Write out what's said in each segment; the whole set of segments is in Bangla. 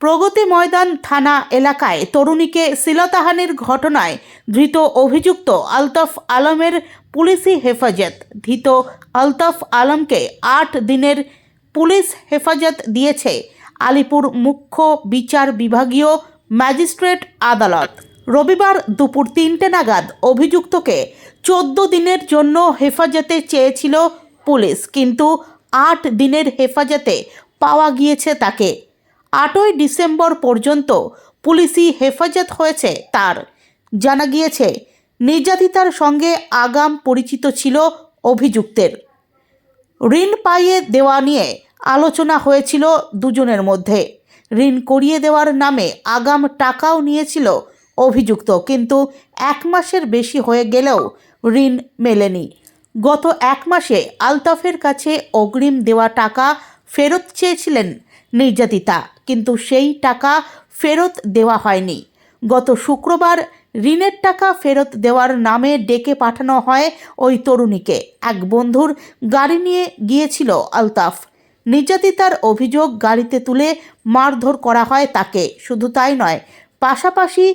প্রগতি ময়দান থানা এলাকায় তরুণীকে শিলতাহানির ঘটনায় ধৃত অভিযুক্ত আলতাফ আলমের পুলিশি হেফাজত। ধৃত আলতাফ আলমকে আট দিনের পুলিশ হেফাজত দিয়েছে আলিপুর মুখ্য বিচার বিভাগীয় ম্যাজিস্ট্রেট আদালত। রবিবার দুপুর তিনটে নাগাদ অভিযুক্তকে চোদ্দ দিনের জন্য হেফাজতে চেয়েছিল পুলিশ, কিন্তু আট দিনের হেফাজতে পাওয়া গিয়েছে তাকে। আটই ডিসেম্বর পর্যন্ত পুলিশি হেফাজত হয়েছে তার। জানা গিয়েছে, নির্যাতিতার সঙ্গে আগাম পরিচিত ছিল অভিযুক্তের। ঋণ পাইয়ে দেওয়া নিয়ে আলোচনা হয়েছিল দুজনের মধ্যে। ঋণ করিয়ে দেওয়ার নামে আগাম টাকাও নিয়েছিল অভিযুক্ত, কিন্তু এক মাসের বেশি হয়ে গেলেও ঋণ মেলেনি। গত এক মাসে আলতাফের কাছে অগ্রিম দেওয়া টাকা ফেরত চেয়েছিলেন নির্যাতিতা, কিন্তু সেই টাকা ফেরত দেওয়া হয়নি। গত শুক্রবার ঋণের টাকা ফেরত দেওয়ার নামে ডেকে পাঠানো হয় ওই তরুণীকে। এক বন্ধুর গাড়ি নিয়ে গিয়েছিল আলতাফ। নির্যাতিতার অভিযোগ গাড়িতে তুলে মারধর করা হয় তাকে। শুধু তাই নয়, পাশাপাশি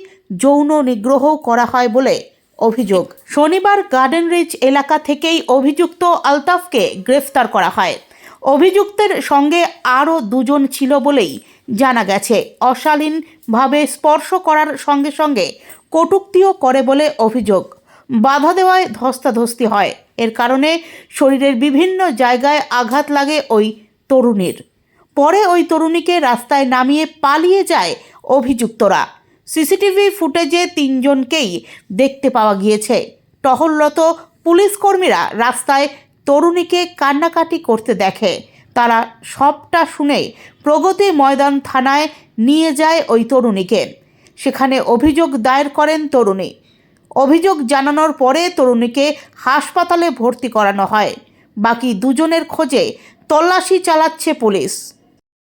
যৌন নিগ্রহও করা হয় বলে অভিযোগ। শনিবার গার্ডেন রিচ এলাকা থেকেই অভিযুক্ত আলতাফকে গ্রেফতার করা হয়। অভিযুক্তের সঙ্গে আরও দুজন ছিল বলেই জানা গেছে। অশালীনভাবে স্পর্শ করার সঙ্গে সঙ্গে কটূক্তিও করে বলে অভিযোগ। বাধা দেওয়ায় ধস্তাধস্তি হয়। এর কারণে শরীরের বিভিন্ন জায়গায় আঘাত লাগে ওই তরুণীর। পরে ওই তরুণীকে রাস্তায় নামিয়ে পালিয়ে যায় অভিযুক্তরা। সিসিটিভি ফুটেজে তিনজনকেই দেখতে পাওয়া গিয়েছে। টহলরত পুলিশ কর্মীরা রাস্তায় তরুণীকে কান্নাকাটি করতে দেখে। তারা সবটা শুনে প্রগতি ময়দান থানায় নিয়ে যায় ওই তরুণীকে। সেখানে অভিযোগ দায়ের করেন তরুণী। অভিযোগ জানানোর পরে তরুণীকে হাসপাতালে ভর্তি করানো হয়। বাকি দুজনের খোঁজে তল্লাশি চালাচ্ছে পুলিশ।